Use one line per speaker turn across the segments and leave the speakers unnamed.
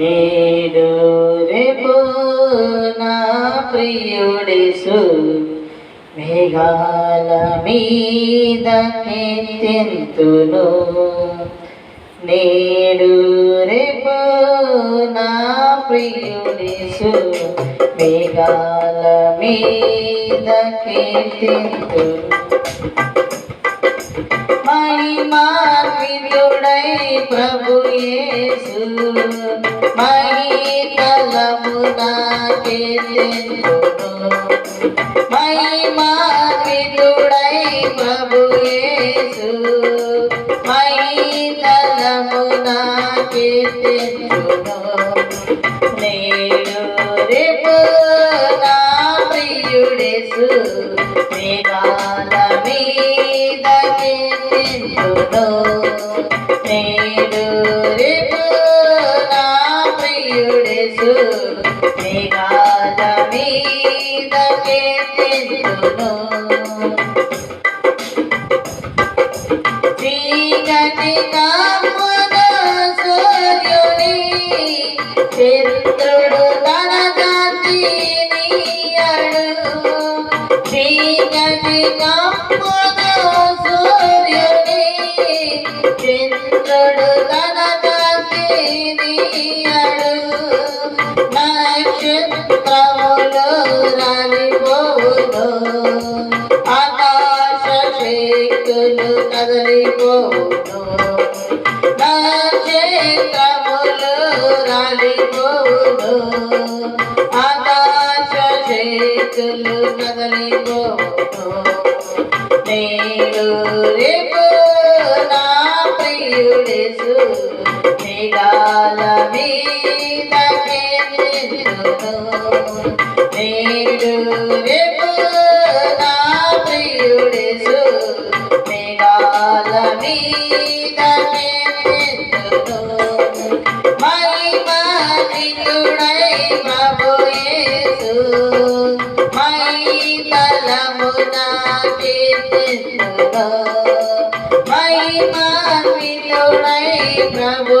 నేడు రేపు నా ప్రియుడేసు. మేఘాల మీద కెత్తెంతును నేడు రేపు నా ప్రియుడేసు. మేఘాల మీద महिमा की जोड़े प्रभु येसु। महिमा कलम के दिन महिमा నేడు రేపు నా ప్రియుడేసు మేఘాల మీద కేంద్రుడు చీకటి కామున సూర్యుని చంద్రుడు తన కాంతినియడు చీకటి కామున చంద్రుడు తన కాంతినియడు నక్షత్రములు రాలిపోను ఆకాశ శక్తులు కదలిపోను నక్షత్రములు రాలిపోను ఆకాశ శక్తులు కదలిపోను నేడు రేపు నా ప్రియుడేసు. మేఘాల మీద కేంద్రుడు నేడు మహిమాన్వితుడై ప్రభు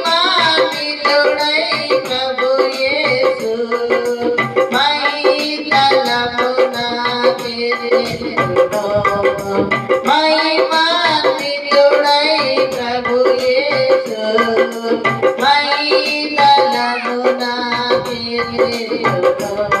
I'm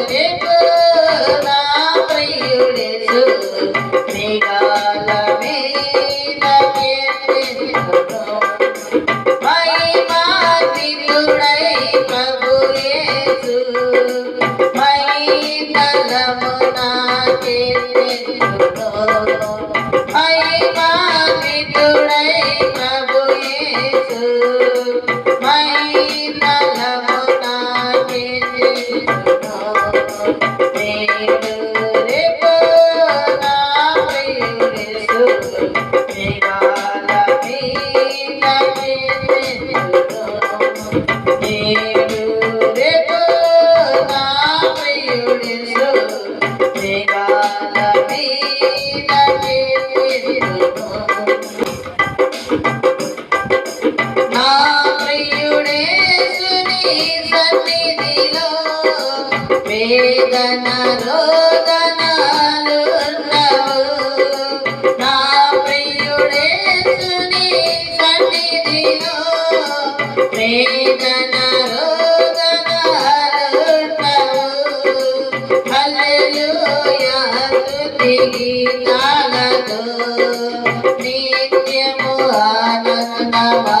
వేదన రోదనాలు నా ప్రియుడే సుని సన్నిధిలో వేదన రోదనాలు హల్లెలూయా స్తుతి గీతాలతో నిత్యము ఆనందమా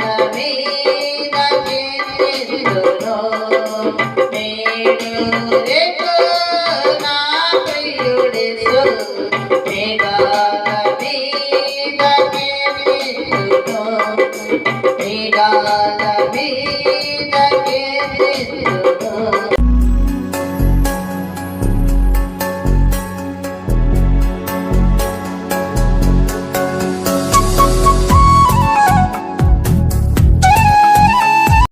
Thank you.